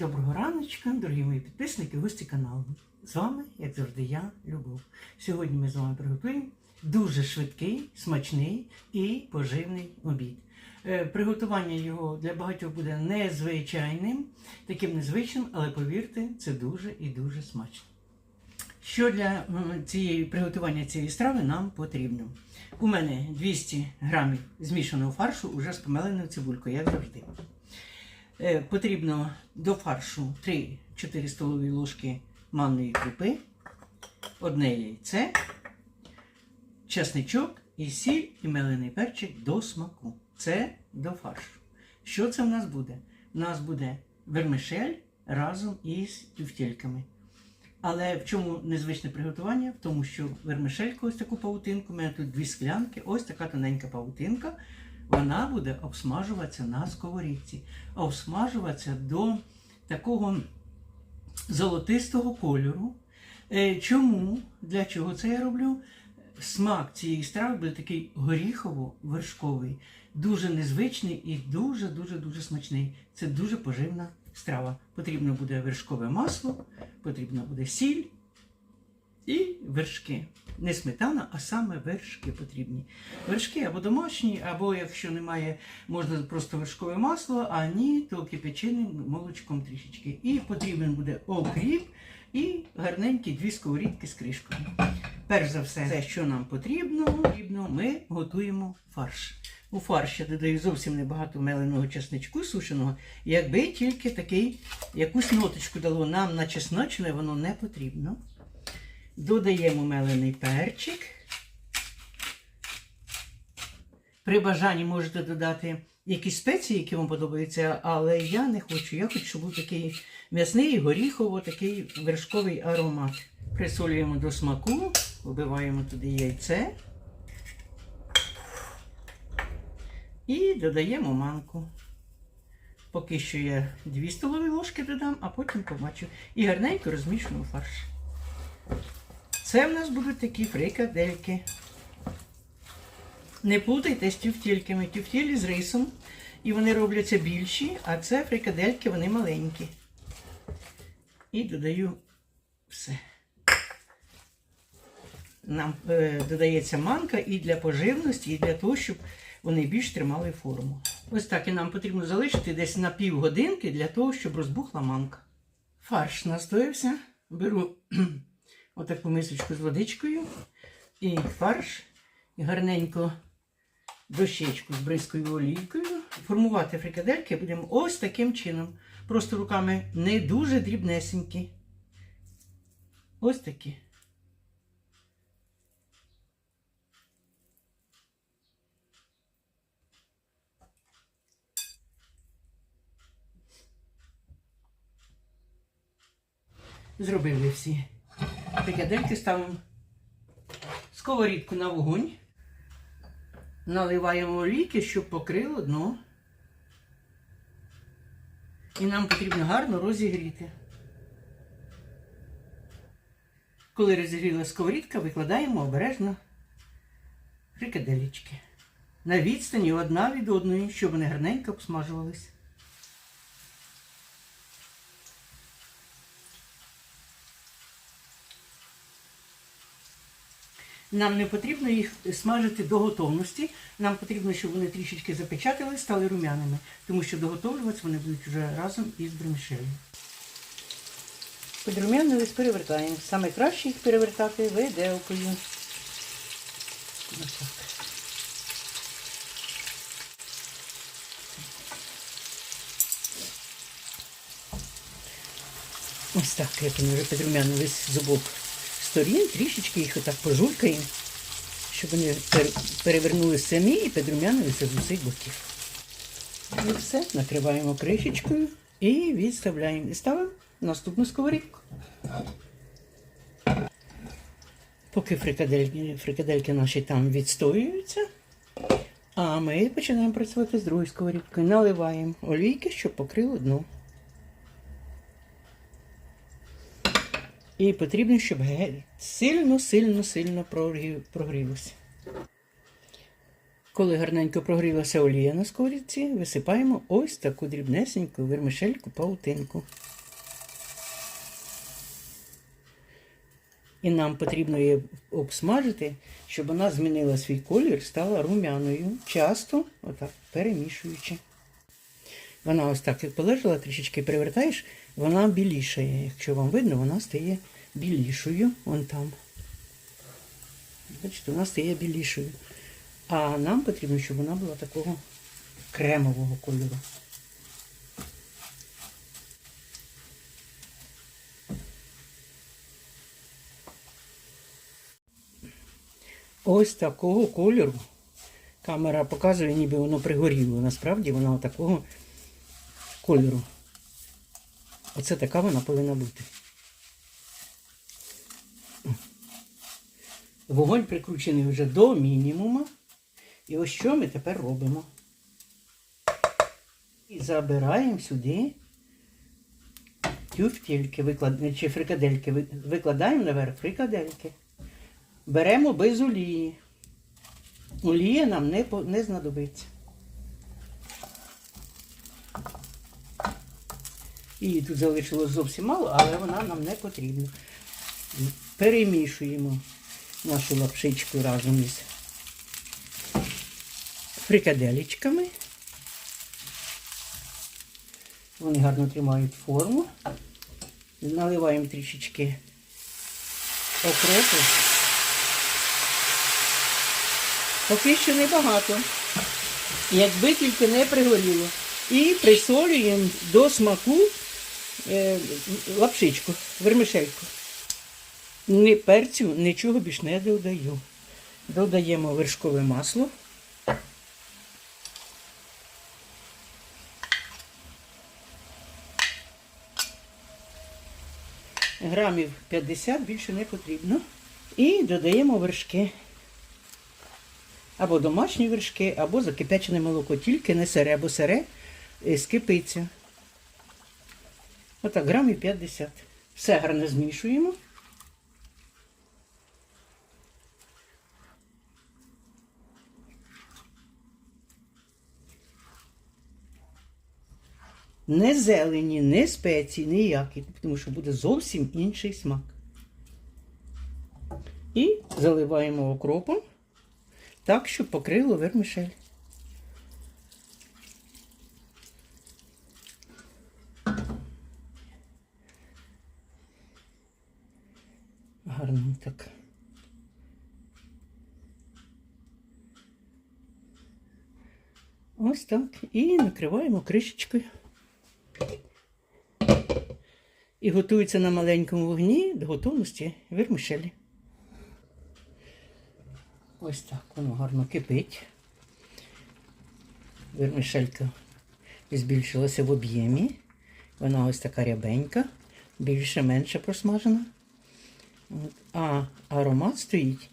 Доброго раночка, дорогі мої підписники, гості каналу. З вами, як завжди, я, Любов. Сьогодні ми з вами приготуємо дуже швидкий, смачний і поживний обід. Е, Приготування його для багатьох буде незвичайним, таким незвичним, але повірте, це дуже і дуже смачно. Що для цієї приготування цієї страви нам потрібно? У мене 200 грамів змішаного фаршу уже з помеленою цибулькою, як завжди. Е, Потрібно до фаршу 3-4 столові ложки манної крупи, одне яйце, чесничок і сіль і мелений перчик до смаку. Це до фаршу. Що це в нас буде? У нас буде вермишель разом із тюфтельками. Але в чому незвичне приготування? В тому, що вермишельку, ось таку павутинку, у мене тут дві склянки, ось така тоненька павутинка, вона буде обсмажуватися на сковорідці. Обсмажуватися до такого золотистого кольору. Е, Чому? Для чого це я роблю? Смак цієї страви буде такий горіхово-вершковий, дуже незвичний і дуже-дуже дуже смачний. Це дуже поживна страва. Потрібно буде вершкове масло, потрібна буде сіль і вершки. Не сметана, а саме вершки потрібні. Вершки або домашні, або якщо немає, можна просто вершкове масло, а ні, то кипяченим молочком трішечки. І потрібен буде окріп і гарненькі дві сковорідки з кришкою. Перш за все, те, що нам потрібно, потрібно, ми готуємо фарш. У фарш я додаю зовсім небагато меленого чесничку сушеного, якби тільки такий якусь ноточку дало нам на чесночне, воно не потрібно. Додаємо мелений перчик. При бажанні можете додати якісь спеції, які вам подобаються, але я не хочу. Я хочу, щоб був такий м'ясний, горіхово, такий вершковий аромат. Присолюємо до смаку, вбиваємо туди яйце і додаємо манку. Поки що я 2 столові ложки додам, а потім побачу. І гарненько розмішуємо фарш. Це в нас будуть такі фрикадельки. Не плутайте з тюфтільками. Тюфтілі з рисом. І вони робляться більші, а це фрикадельки, вони маленькі. І додаю все. Нам е, додається манка і для поживності, і для того, щоб вони більш тримали форму. Ось так і нам потрібно залишити десь на півгодинки для того, щоб розбухла манка. Фарш настоявся. Беру отаку мисочку з водичкою і фарш і гарненько дощечку з бризкою олійкою. Формувати фрикадельки будемо ось таким чином. Просто руками не дуже дрібнесенькі. Ось такі. Зробили всі. Фрикадельки ставимо сковорідку на вогонь. Наливаємо олійки, щоб покрило дно. І нам потрібно гарно розігріти. Коли розігріла сковорідка, викладаємо обережно фрикаделічки. На відстані одна від одної, щоб вони гарненько обсмажувалися. Нам не потрібно їх смажити до готовності. Нам потрібно, щоб вони трішечки запечатали, стали рум'яними, тому що доготовлюватися вони будуть вже разом із бремшелем. Підрум'янились перевертаємо. Саме краще їх перевертати виделкою. Ось так. Як вони вже підрум'янились з обох сторін, трішечки їх отак пожулькаємо, щоб вони перевернулися самі і підрум'янилися з усіх боків. І все, накриваємо кришечкою і відставляємо. І ставимо наступну сковорідку. Поки фрикадельки, фрикадельки наші там відстоюються, а ми починаємо працювати з другою сковорідкою. Наливаємо олійки, щоб покрило дно. І потрібно, щоб геть сильно, сильно, сильно прогрів- прогрілося. Коли гарненько прогрілася олія на сковорідці, висипаємо ось таку дрібнесеньку вермишельку паутинку. І нам потрібно її обсмажити, щоб вона змінила свій колір, стала румяною, часто отак перемішуючи. Вона ось так як полежала, трішечки перевертаєш, вона білішає. Якщо вам видно, вона стає білішою. Вон там. Бачите, вона стає білішою. А нам потрібно, щоб вона була такого кремового кольору. Ось такого кольору. Камера показує, ніби воно пригоріло. Насправді воно такого кольору. Оце така вона повинна бути. Вогонь прикручений вже до мінімуму. І ось що ми тепер робимо? І забираємо сюди тюфтільки, чи фрикадельки. Викладаємо наверх фрикадельки. Беремо без олії. Олія нам не, не знадобиться. Її тут залишилось зовсім мало, але вона нам не потрібна. Перемішуємо нашу лапшичку разом із фрикаделечками. Вони гарно тримають форму. Наливаємо трішечки окропу. Поки що небагато. Якби тільки не пригоріло. І присолюємо до смаку лапшичку, вермишельку. Ні перцю, нічого більш не додаю. Додаємо вершкове масло. Грамів 50 більше не потрібно. І додаємо вершки. Або домашні вершки, або закипячене молоко, тільки не сире, бо сире е, скипиться. Отак, грамів 50. Все гарно змішуємо. Не зелені, не спеції, ніякі, тому що буде зовсім інший смак. І заливаємо окропом так, щоб покрило вермишель. Гарно так. Ось так. І накриваємо кришечкою. І готується на маленькому вогні до готовності вермишелі. Ось так воно гарно кипить. Вермишелька збільшилася в об'ємі. Вона ось така рябенька, більше-менше просмажена. А аромат стоїть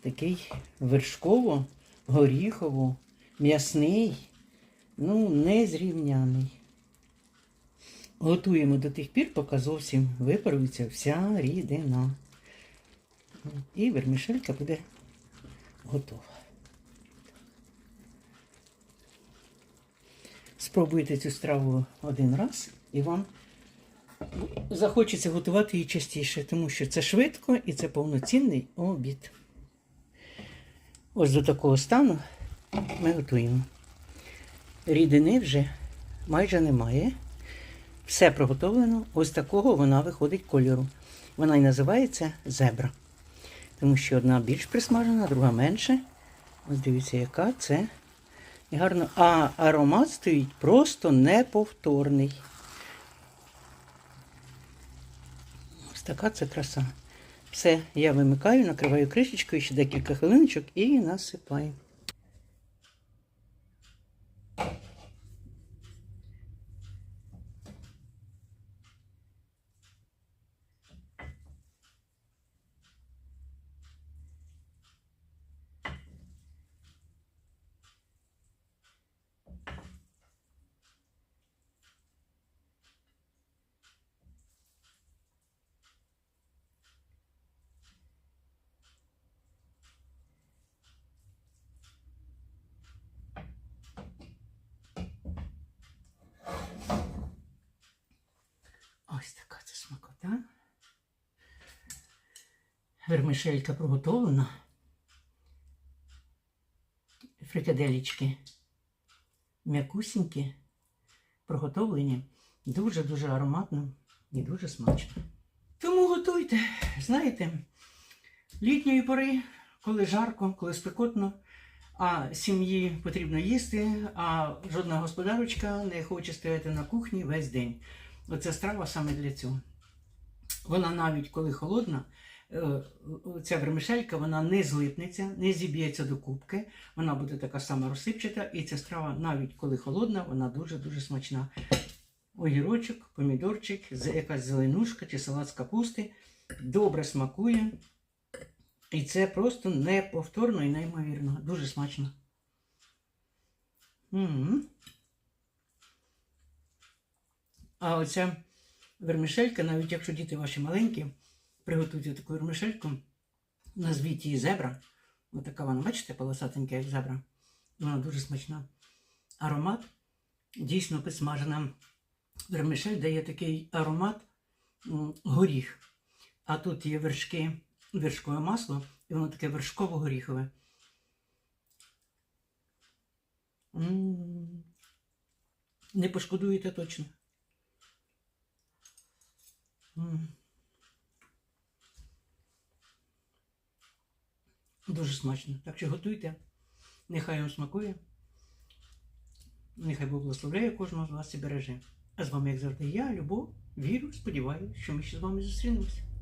такий вершково, горіхово, м'ясний, ну, незрівняний. Готуємо до тих пір, поки зовсім випарується вся рідина. І вермішелька буде готова. Спробуйте цю страву один раз і вам захочеться готувати її частіше, тому що це швидко і це повноцінний обід. Ось до такого стану ми готуємо. Рідини вже майже немає. Все приготовлено. Ось такого вона виходить кольору. Вона і називається зебра. Тому що одна більш присмажена, друга менше. Ось дивіться, яка це. Гарно. А аромат стоїть просто неповторний. Така це краса. Все, я вимикаю, накриваю кришечкою ще декілька хвилиночок і насипаю. Ось така це смакота. Вермишелька приготовлена. Фрикаделічки м'якусінькі, приготовлені. Дуже-дуже ароматно і дуже смачно. Тому готуйте, знаєте, літньої пори, коли жарко, коли спекотно, а сім'ї потрібно їсти, а жодна господарочка не хоче стояти на кухні весь день. Оце страва саме для цього. Вона навіть коли холодна, е, ця вермишелька, вона не злипнеться, не зіб'ється до кубки, вона буде така сама розсипчата, і ця страва, навіть коли холодна, вона дуже-дуже смачна. Огірочок, помідорчик, якась зеленушка чи салат з капусти. Добре смакує. І це просто неповторно і неймовірно. Дуже смачно. м А оця вермишелька, навіть якщо діти ваші маленькі, приготуйте таку вермишельку, назвіть її зебра. Ось така вона, бачите, полосатенька, як зебра. Вона дуже смачна. Аромат дійсно підсмажена. Вермишель дає такий аромат горіх. А тут є вершки, вершкове масло, і воно таке вершково-горіхове. Не пошкодуєте точно. Дуже смачно. Так що готуйте. Нехай вам смакує. Нехай Бог благословляє кожного з вас і береже. А з вами, як завжди, я, Любов, вірю, сподіваюся, що ми ще з вами зустрінемося.